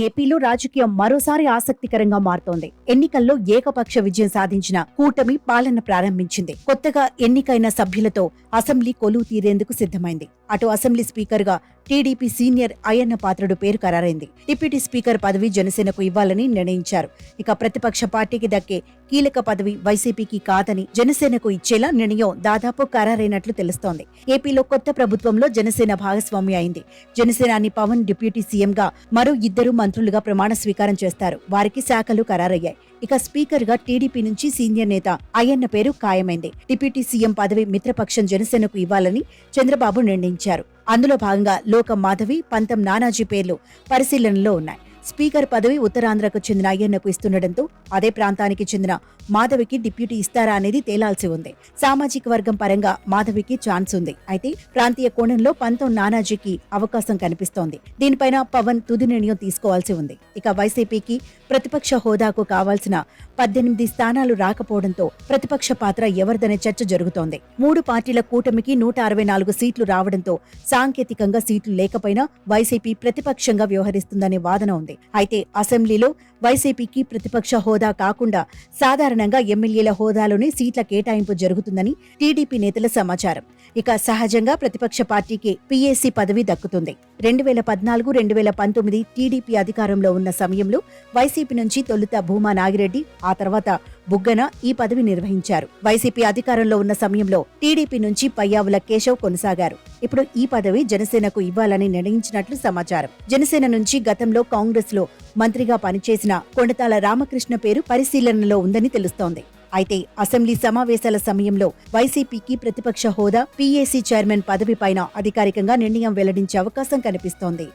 ఏపీలో రాజకీయం మరోసారి ఆసక్తికరంగా మారుతోంది. ఎన్నికల్లో ఏకపక్ష విజయం సాధించిన కూటమి పాలన ప్రారంభించింది. కొత్తగా ఎన్నికైన సభ్యులతో అసెంబ్లీ కొలువు తీరేందుకు సిద్ధమైంది. అటు అసెంబ్లీ స్పీకర్గా టీడీపీ సీనియర్ అయ్యన్న పాత్రుడు పేరు ఖరారైంది. డిప్యూటీ స్పీకర్ పదవి జనసేనకు ఇవ్వాలని నిర్ణయించారు. ఇక ప్రతిపక్ష పార్టీకి దక్కే కీలక పదవి వైసీపీకి కాదని జనసేనకు ఇచ్చేలా నిర్ణయం దాదాపు ఖరారైనట్లు తెలుస్తోంది. ఏపీలో కొత్త ప్రభుత్వంలో జనసేన భాగస్వామి అయింది. జనసేనాని పవన్ డిప్యూటీ సీఎంగా మరో ఇద్దరు మంత్రులుగా ప్రమాణ స్వీకారం చేస్తారు. వారికి శాఖలు ఖరారయ్యాయి. ఇక స్పీకర్గా టీడీపీ నుంచి సీనియర్ నేత అయ్యన్న పేరు ఖాయమైంది. డిప్యూటీ సీఎం పదవి మిత్రపక్షం జనసేనకు ఇవ్వాలని చంద్రబాబు నిర్ణయించారు. అందులో భాగంగా లోక మాధవి పంతం నానాజీ పేర్లు పరిశీలనలో ఉన్నాయి. స్పీకర్ పదవి ఉత్తరాంధ్రకు చెందిన అయ్యన్నకు ఇస్తుండటంతో అదే ప్రాంతానికి చెందిన మాధవికి డిప్యూటీ ఇస్తారా అనేది తేలాల్సి ఉంది. సామాజిక వర్గం పరంగా మాధవికి ఛాన్స్ ఉంది. అయితే ప్రాంతీయ కోణంలో పంతం నానాజీకి అవకాశం కనిపిస్తోంది. దీనిపైన పవన్ తుది నిర్ణయం తీసుకోవాల్సి ఉంది. ఇక వైసీపీకి ప్రతిపక్ష హోదాకు కావాల్సిన పద్దెనిమిది స్థానాలు రాకపోవడంతో ప్రతిపక్ష పాత్ర ఎవరిదనే చర్చ జరుగుతోంది. మూడు పార్టీల కూటమికి నూట అరవై నాలుగు సీట్లు రావడంతో సాంకేతికంగా సీట్లు లేకపోయినా వైసీపీ ప్రతిపక్షంగా వ్యవహరిస్తుందనే వాదన ఉంది. అయితే అసెంబ్లీలో వైసీపీకి ప్రతిపక్ష హోదా కాకుండా సాధారణంగా ఎమ్మెల్యేల హోదాలోనే సీట్ల కేటాయింపు జరుగుతుందని టీడీపీ నేతల సమాచారం. ఇక సహజంగా ప్రతిపక్ష పార్టీకి పీఏసీ పదవి దక్కుతుంది. రెండు వేల పద్నాలుగు రెండు వేల పంతొమ్మిది టీడీపీ అధికారంలో ఉన్న సమయంలో వైసీపీ నుంచి తొలుత భూమా నాగిరెడ్డి ఆ తర్వాత బుగ్గన ఈ పదవి నిర్వహించారు. వైసీపీ అధికారంలో ఉన్న సమయంలో టీడీపీ నుంచి పయ్యావుల కేశవ్ కొనసాగారు. ఇప్పుడు ఈ పదవి జనసేనకు ఇవ్వాలని నిర్ణయించినట్లు సమాచారం. జనసేన నుంచి గతంలో కాంగ్రెస్లో మంత్రిగా పనిచేసిన కొండతాల రామకృష్ణ పేరు పరిశీలనలో ఉందని తెలుస్తోంది. అయితే అసెంబ్లీ సమావేశాల సమయంలో వైసీపీకి ప్రతిపక్ష హోదా పీఏసీ చైర్మన్ పదవిపైన అధికారికంగా నిర్ణయం వెల్లడించే అవకాశం కనిపిస్తోంది.